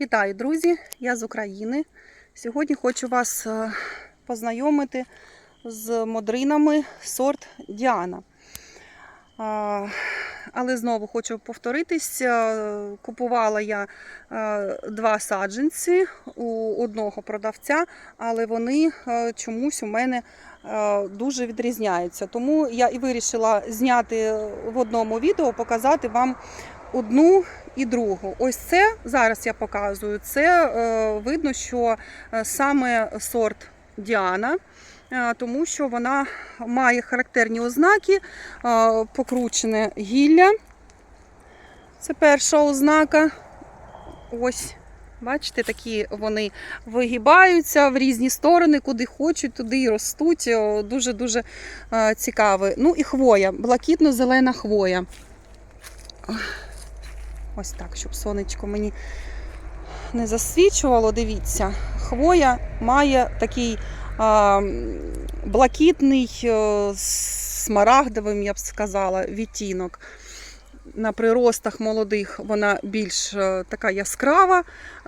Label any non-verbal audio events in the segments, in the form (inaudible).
Вітаю, друзі! Я з України. Сьогодні хочу вас е, познайомити з модринами сорт Діана. Але знову хочу повторитись. е, Купувала я е, два саджанці у одного продавця, але вони чомусь у мене дуже відрізняються. Тому я і вирішила зняти в одному відео, показати вам одну і другу. Ось це зараз я показую. Це е, видно, що е, саме сорт Діана. е, Тому що вона має характерні ознаки, е, покручене гілля. Це перша ознака. Ось, бачите, такі вони вигибаються в різні сторони, куди хочуть, туди і ростуть. Дуже-дуже е, цікаве. Ну і хвоя, блакитно-зелена хвоя. Ось так, щоб сонечко мені не засвічувало. Дивіться, хвоя має такий а, блакитний, е, смарагдовим, я б сказала, відтінок. На приростах молодих вона більш е, така яскрава,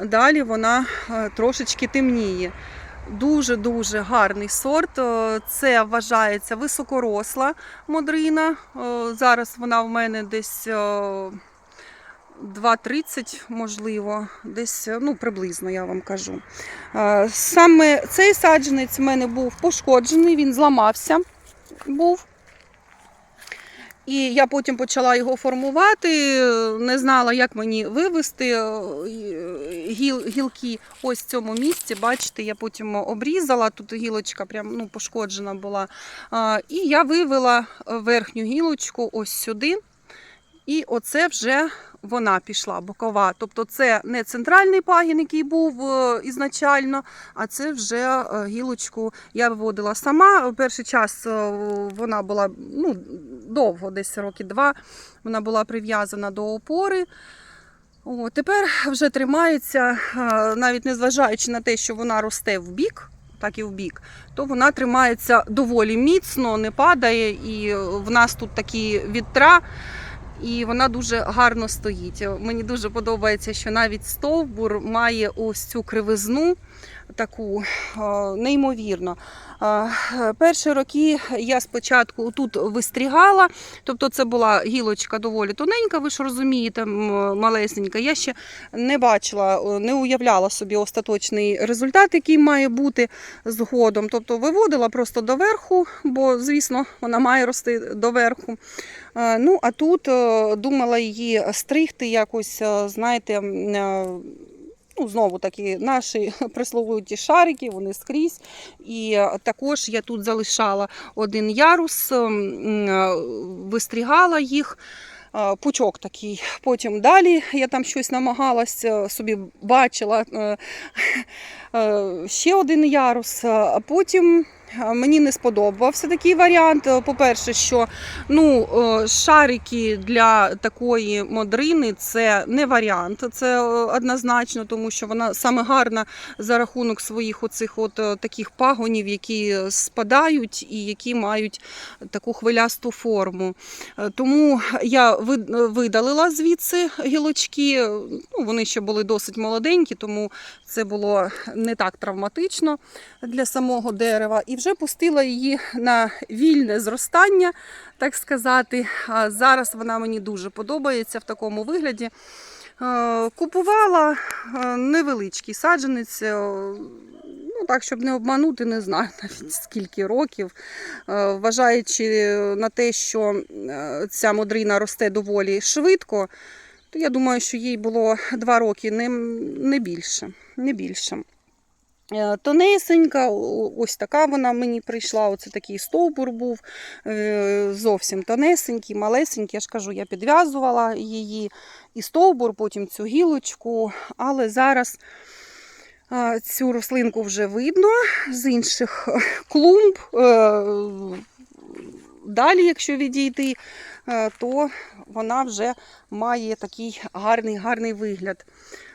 далі вона е, трошечки темніє. Дуже-дуже гарний сорт. Це вважається високоросла модрина. Зараз вона в мене десь 2,30, можливо, десь ну, приблизно я вам кажу. Е, Саме цей саджанець в мене був пошкоджений, він зламався був. І я потім почала його формувати, не знала, як мені вивести е, гіл, гілки ось в цьому місці. Бачите, я потім обрізала, тут гілочка прям ну, пошкоджена була. І я вивела верхню гілочку ось сюди. І оце вже вона пішла бокова. Тобто це не центральний пагін, який був е, ізначально, а це вже е, гілочку я виводила сама. Перший час е, вона була ну, довго, десь роки два. Вона була прив'язана до опори. О, тепер вже тримається, навіть незважаючи на те, що вона росте в бік, так і в бік, то вона тримається доволі міцно, не падає. І в нас тут такі вітра і вона дуже гарно стоїть. Мені дуже подобається, що навіть стовбур має ось цю кривизну таку е, неймовірно. Е, Перші роки я спочатку тут вистрігала, тобто це була гілочка доволі тоненька, ви ж розумієте, малесенька. Я ще не бачила, е, не уявляла собі остаточний результат, який має бути згодом. Тобто виводила просто доверху, бо, звісно, вона має рости доверху. Ну, а тут думала її стригти якось, знаєте, ну, знову таки наші (laughs) присловуті шарики, вони скрізь. І е, також я тут залишала один ярус, е, вистрігала їх. е, Пучок такий. Потім далі я там щось намагалася собі бачила (laughs) ще один ярус. А потім мені не сподобався такий варіант. Е, По-перше, що ну, е, шарики для такої модрини це не варіант, це е, однозначно, тому що вона саме гарна за рахунок своїх оцих от таких пагонів, які спадають і які мають таку хвилясту форму. Тому я видалила звідси гілочки. Ну, вони ще були досить молоденькі, тому це було не так травматично для самого дерева. І вже пустила її на вільне зростання, так сказати. А зараз вона мені дуже подобається в такому вигляді. Е, Купувала е, невеличкий саджанець. е, Ну, так, щоб не обманути, не знаю (laughs) навіть скільки років. Вважаючи на те, що ця модрина росте доволі швидко, то я думаю, що їй було два роки, не більше. Не більше. Е, Тонесенька, ось така вона мені прийшла. Оце такий стовбур був, е, зовсім тонесенький, малесенький. Я ж кажу, я підв'язувала її і стовбур, потім цю гілочку. Але зараз е, цю рослинку вже видно з інших клумб. Далі, якщо відійти, то вона вже має такий гарний, гарний вигляд.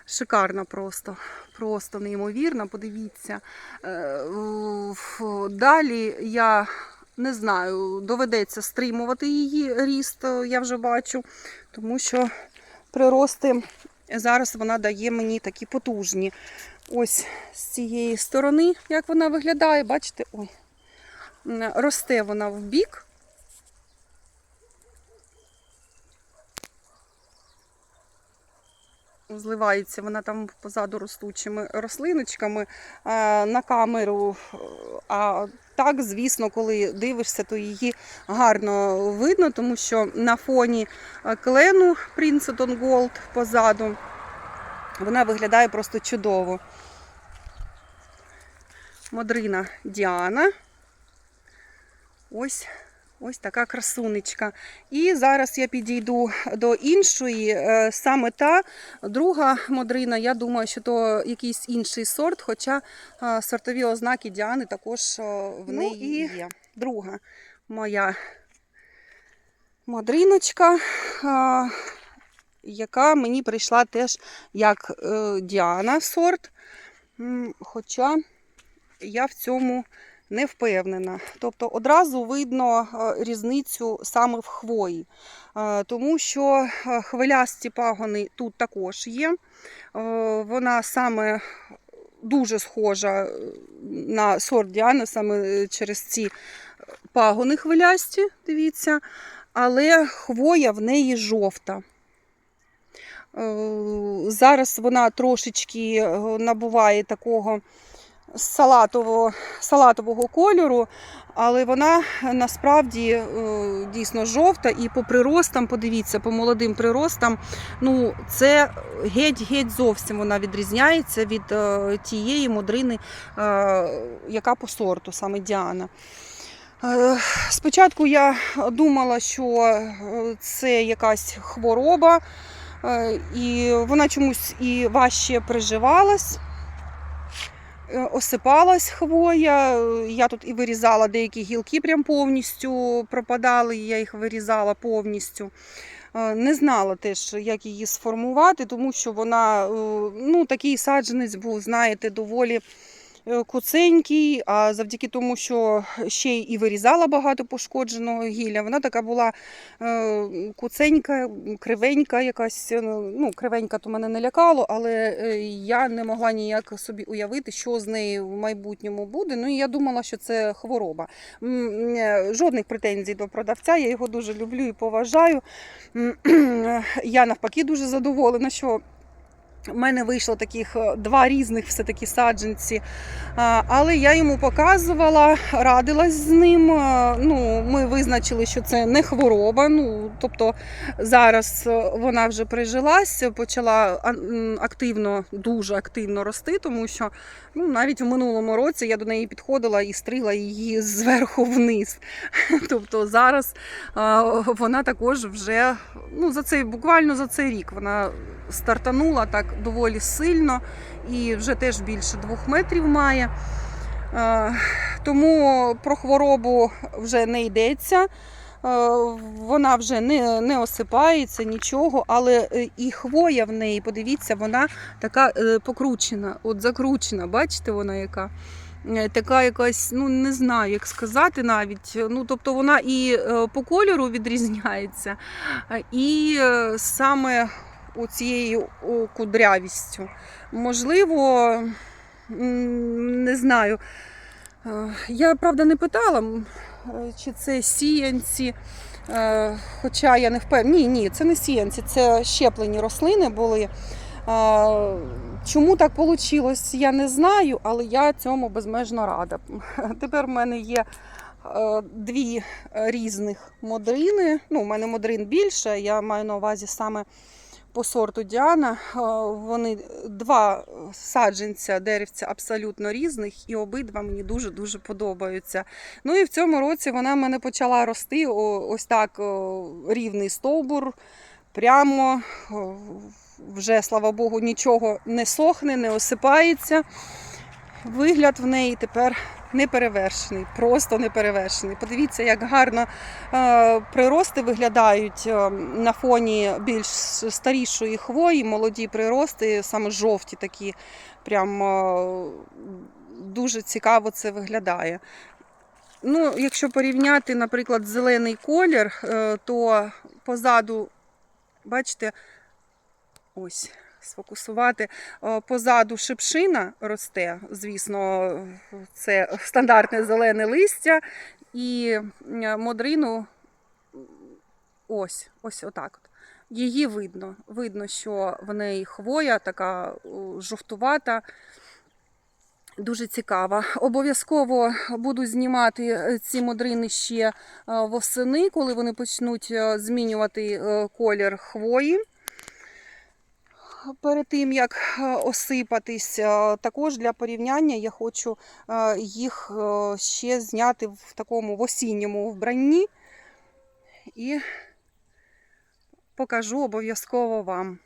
Шикарна просто, просто неймовірна. Подивіться. Е, Далі я не знаю, доведеться стримувати її ріст, е, я вже бачу, тому що прирости зараз вона дає мені такі потужні. Ось з цієї сторони, як вона виглядає, бачите, ой, росте вона в бік. Зливається вона там позаду ростучими рослиночками а, на камеру. А так, звісно, коли дивишся, то її гарно видно, тому що на фоні е, клену Princeton Gold позаду вона виглядає просто чудово. Модрина Діана. Ось, ось така красунечка. І зараз я підійду до іншої. Е, Саме та друга модрина, я думаю, що то якийсь інший сорт, хоча е, сортові ознаки Діани також е, в Ну, неї є. Друга моя модриночка, яка мені прийшла теж як Діана сорт. Хоча я в цьому не впевнена. Тобто одразу видно е, різницю саме в хвої, Е, тому що е, хвилясті пагони тут також є. Вона саме дуже схожа на сорт Діани, саме через ці пагони хвилясті, дивіться, але хвоя в неї жовта. Зараз вона трошечки набуває такого салатового, салатового кольору, але вона насправді е, дійсно жовта. І по приростам, подивіться, по молодим приростам, ну це геть-геть зовсім вона відрізняється від е, тієї модрини, е, яка по сорту, саме Діана. Спочатку я думала, що це якась хвороба, і вона чомусь і важче приживалась. Е, Осипалась хвоя. Я тут і вирізала деякі гілки, прям повністю пропадали, я їх вирізала повністю. Е, Не знала теж, як її сформувати, тому що вона, е, ну, такий саджанець був, знаєте, доволі куценький, а завдяки тому, що ще і вирізала багато пошкодженого гілля, вона така була е, куценька, кривенька якась. е, Ну, кривенька то мене не лякало, але е, я не могла ніяк собі уявити, що з нею в майбутньому буде. Ну і я думала, що це хвороба. Е, Жодних претензій до продавця, я його дуже люблю і поважаю. Я навпаки дуже задоволена, що в мене вийшло таких е, два різних все-таки саджанці. Але я йому показувала, радилась з ним. Ну, ми визначили, що це не хвороба. Ну, тобто зараз е, вона вже прижилась, почала активно, дуже активно рости, тому що ну, навіть у минулому році я до неї підходила і стригла її зверху вниз. (laughs) Тобто зараз вона також вже ну, за цей, буквально за цей рік вона стартанула так доволі сильно і вже теж більше двох метрів має. Е, Тому про хворобу вже не йдеться. Е, Вона вже не, не осипається нічого, але е, і хвоя в неї, подивіться, вона така покручена, от закручена. Бачите, вона яка? Така якась, ну не знаю, як сказати навіть. Ну, тобто вона і по кольору відрізняється, і саме цією кудрявістю. Можливо, не знаю. Е, Я правда не питала, е, чи це сіянці. е, Хоча я не впевнена. Ні, ні, це не сіянці, це щеплені рослини були. Чому так вийшло, я не знаю, але я цьому безмежно рада. (laughs) Тепер в мене є дві різних модрини. Ну, у мене модрин більше, я маю на увазі саме по сорту Діана. Е, Вони два саджанця деревця абсолютно різних, і обидва мені дуже-дуже подобаються. Ну і в цьому році вона в мене почала рости ось так рівний стовбур. Прямо вже, слава Богу, нічого не сохне, не осипається. Вигляд в неї тепер неперевершений, просто неперевершений. Подивіться, як гарно е, прирости виглядають е, на фоні більш старішої хвої, молоді прирости, саме жовті такі. Прям е, дуже цікаво це виглядає. Ну, якщо порівняти, наприклад, зелений колір, то позаду, бачите, ось сфокусувати. Е, Позаду шипшина росте, звісно, це стандартне зелене листя. І е, модрину ось, ось отак. От. Її видно. Видно, що в неї хвоя така жовтувата. Дуже цікава. Обов'язково буду знімати е, ці модрини ще восени, коли вони почнуть змінювати колір хвої. Перед тим як е, осипатись, також для порівняння я хочу е, їх е, ще зняти в такому в осінньому вбранні і покажу обов'язково вам.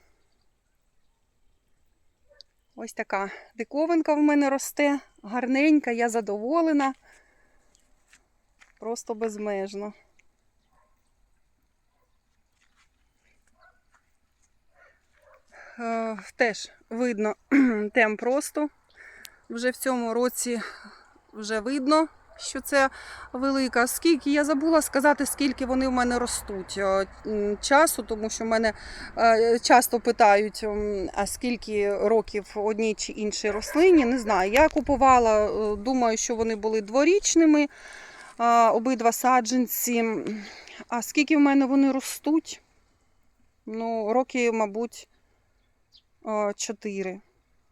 Ось така диковинка в мене росте, гарненька, я задоволена. Просто безмежно. Теж видно (clears throat) темп росту. Вже в цьому році вже видно, що це велика. Скільки я забула сказати, скільки вони в мене ростуть е, часу, тому що мене е, часто питають, а скільки років одній чи іншій рослині. Не знаю. Я купувала, е, думаю, що вони були дворічними, е, обидва саджанці. А скільки в мене вони ростуть? Ну, роки, мабуть, е, чотири,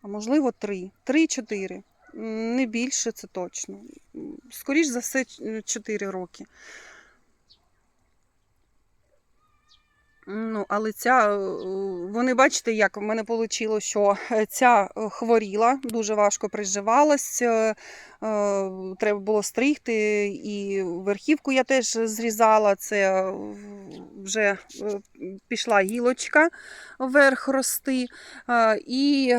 а можливо, три. Три-чотири. М, Не більше, це точно. Скоріше за все, 4 роки. Ну, але ця, е, вони бачите, як в мене вийшло, що е, ця е, хворіла, дуже важко приживалась, треба було стригти, і верхівку я теж зрізала, це вже пішла гілочка вверх рости. І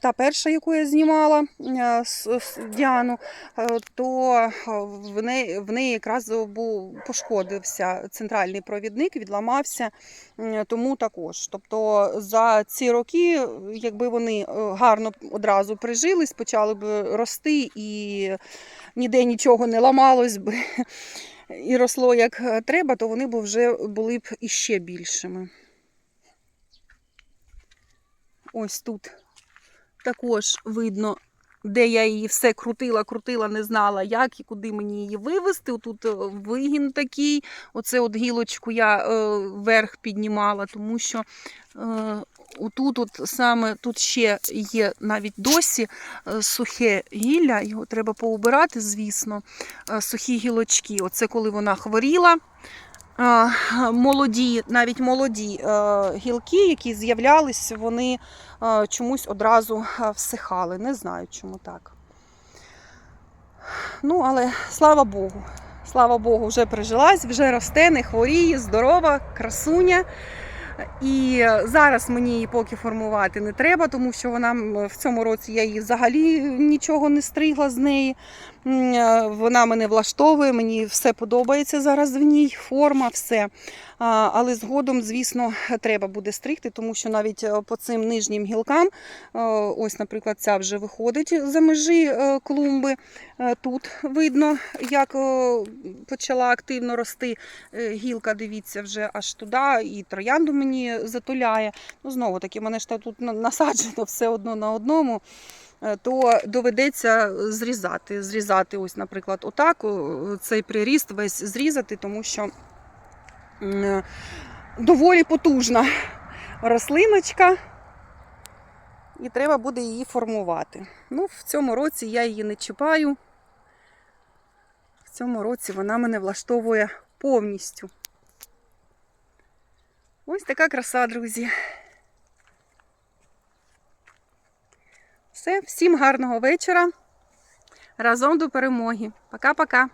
та перша, яку я знімала з- Діану, то в неї, в неї якраз був пошкодився центральний провідник, відламався, тому також. Тобто за ці роки, якби вони е, гарно одразу прижились, почали б рости і ніде нічого не ламалось би (laughs) і росло як е, треба, то вони б вже були б іще більшими. Ось тут також видно, де я її все крутила, крутила, не знала, як і куди мені її вивезти. Тут вигін такий. Оце от гілочку я е, вверх піднімала, тому що е, отут от саме тут ще є навіть досі е, сухе гілля, його треба поубирати, звісно, е, сухі гілочки. Оце коли вона хворіла. Молоді, навіть молоді е, гілки, які з'являлись, вони е, чомусь одразу е, всихали. Не знаю, чому так. Ну, але слава Богу. Слава Богу, вже прижилась, вже росте, не хворіє, здорова, красуня. І зараз мені її поки формувати не треба, тому що вона в цьому році я її взагалі нічого не стригла з неї. Е, Вона мене влаштовує, мені все подобається зараз в ній, форма, все. Але згодом, звісно, треба буде стригти, тому що навіть е, по цим нижнім гілкам, е, ось, наприклад, ця вже виходить за межі клумби. Тут видно, як почала активно рости гілка, дивіться, вже аж туди, і троянду мені затуляє. Ну, знову таки, мене ж тут насаджено все одно на одному. Е, То доведеться зрізати. Зрізати, ось, наприклад, отак, цей приріст весь зрізати, тому що е, доволі потужна рослиночка. І треба буде її формувати. Ну, в цьому році я її не чіпаю. В цьому році вона мене влаштовує повністю. Ось така краса, друзі. Все, всім гарного вечора. Разом до перемоги. Пока-пока.